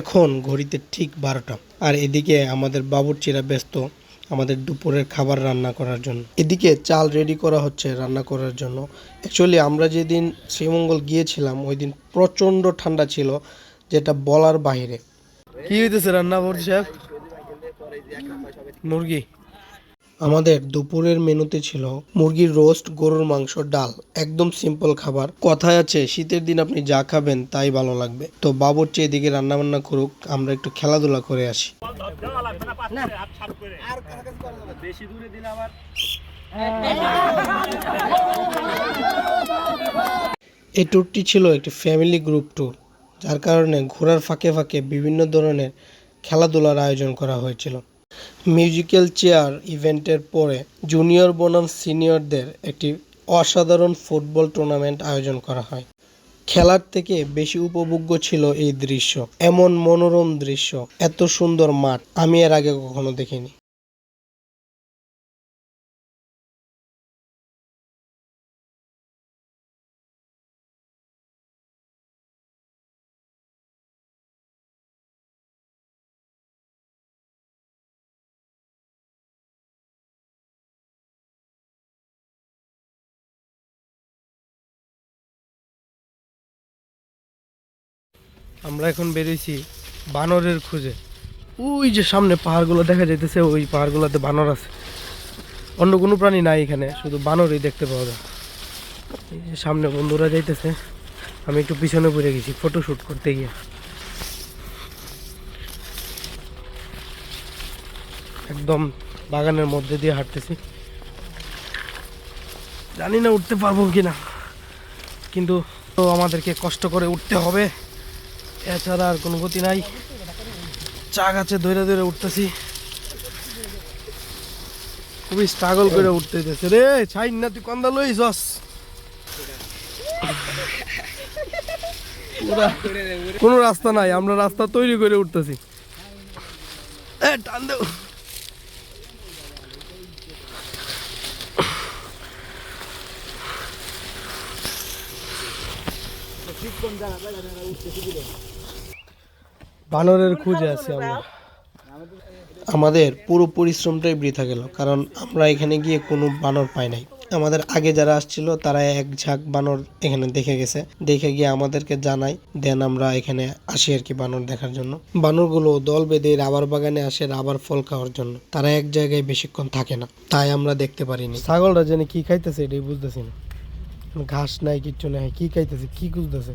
এখন ঘড়িতে ঠিক বারোটা। আর এদিকে আমাদের বাবুর্চিরা ব্যস্ত আমাদের দুপুরের খাবার রান্না করার জন্য। এদিকে চাল রেডি করা হচ্ছে রান্না করার জন্য। অ্যাকচুয়ালি আমরা যেদিন শ্রীমঙ্গল গিয়েছিলাম ওই দিন প্রচণ্ড ঠান্ডা ছিল, যেটা বলার বাইরে। কি হইতেছে রান্না করছে মুরগি? আমাদের দুপুরের মেনুতে ছিল মুরগির রোস্ট গরুর মাংস ডাল। একদম সিম্পল খাবার। কথায় আছে শীতের দিন আপনি যা খাবেন তাই ভালো লাগবে। তো বাবুর্চি এদিকে রান্না বান্না করুক আমরা একটু খেলাধুলা করে আসি। এই ট্যুরটি ছিল একটি ফ্যামিলি গ্রুপ ট্যুর যার কারণে ঘোরার ফাঁকে ফাঁকে বিভিন্ন ধরনের খেলাধুলার আয়োজন করা হয়েছিল। মিউজিক্যাল চেয়ার ইভেন্টের পরে জুনিয়র বনাম সিনিয়রদের একটি অসাধারণ ফুটবল টুর্নামেন্ট আয়োজন করা হয়। খেলার থেকে বেশি উপভোগ্য ছিল এই দৃশ্য, এমন মনোরম দৃশ্য, এত সুন্দর মাঠ, আমি এর আগে কখনো দেখিনি। আমরা এখন বেরিয়েছি বানরের খুঁজে। ওই যে সামনে পাহাড়গুলো দেখা যাইতেছে, ওই পাহাড়গুলোতে বানর আছে। অন্য কোনো প্রাণী নাই এখানে, শুধু বানরই দেখতে পাওয়া যায়। এই যে সামনে বন্ধুরা যাইতেছে, আমি একটু পিছনে পড়ে গেছি ফটো শ্যুট করতে গিয়ে। একদম বাগানের মধ্যে দিয়ে হাঁটতেছি। জানি না উঠতে পারব কি না কিন্তু তো আমাদেরকে কষ্ট করে উঠতে হবে। এছাড়া আর কোনো গতি নাই। চা গাছে ধরে ধরে উঠতেছি। খুবই স্ট্রাগল করে উঠতে হইতেছে রে, ছাই না, তুই কন্দা লই পুরা, কোনো রাস্তা নাই, আমরা রাস্তা তৈরি করে উঠতেছি। এ, টান দেও বানরের খুঁজে আছি আমরা। আমাদের পুরো পরিশ্রমটাই বৃথা গেল কারণ আমরা এখানে গিয়ে কোনো বানর পাই নাই। আমাদের আগে যারা আসছিল তারা এক ঝাঁক বানর এখানে দেখে গেছে। দেখে গিয়ে আমাদেরকে জানায় দেন আমরা এখানে আসি আর কি বানর দেখার জন্য। বানরগুলো দল বেঁধে রাবার বাগানে আসে রাবার ফল খাওয়ার জন্য। তারা এক জায়গায় বেশিক্ষণ থাকে না তাই আমরা দেখতে পারিনি। ছাগলরা জানি কি খাইতেছে এটাই বুঝতেছি না। ঘাস নাই কিচ্ছু নাই কি খাইতেছে কি খুঁজতেছে?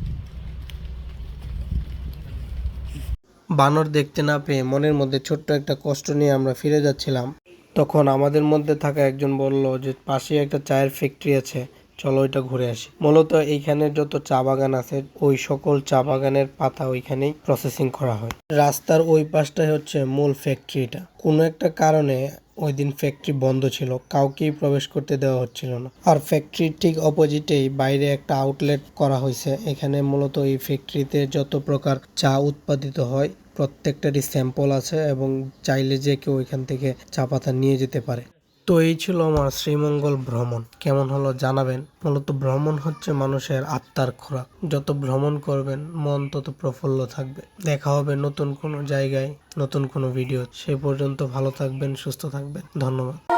বানর দেখতে না পেয়ে মনের মধ্যে ছোট্ট একটা কষ্ট নিয়ে আমরা ফিরে যাচ্ছিলাম। তখন আমাদের মধ্যে থাকা একজন বলল যে পাশে একটা চায়ের ফ্যাক্টরি আছে, চলো ওইটা ঘুরে আসি। মূলত এইখানে যত চা বাগান আছে, ওই সকল চা বাগানের পাতা ওইখানেই প্রসেসিং করা হয়। রাস্তার ওই পাশটাই হচ্ছে মূল ফ্যাক্টরিটা কোনো একটা কারণে ওই দিন ফ্যাক্টরি বন্ধ ছিল, কাউকেই প্রবেশ করতে দেওয়া হচ্ছিল না। আর ফ্যাক্টরির ঠিক অপোজিটেই বাইরে একটা আউটলেট করা হয়েছে। এখানে মূলত এই ফ্যাক্টরিতে যত প্রকার চা উৎপাদিত হয় প্রত্যেকটারই স্যাম্পল আছে এবং চাইলে যে কেউ এখান থেকে চা পাতা নিয়ে যেতে পারে। তো এই ছিল আমার শ্রীমঙ্গল ভ্রমণ। কেমন হলো জানাবেন। মূলত ভ্রমণ হচ্ছে মানুষের আত্মার খোরাক। যত ভ্রমণ করবেন, মন তত প্রফুল্ল থাকবে। দেখা হবে নতুন কোনো জায়গায়, নতুন কোনো ভিডিও সে পর্যন্ত ভালো থাকবেন, সুস্থ থাকবেন। ধন্যবাদ।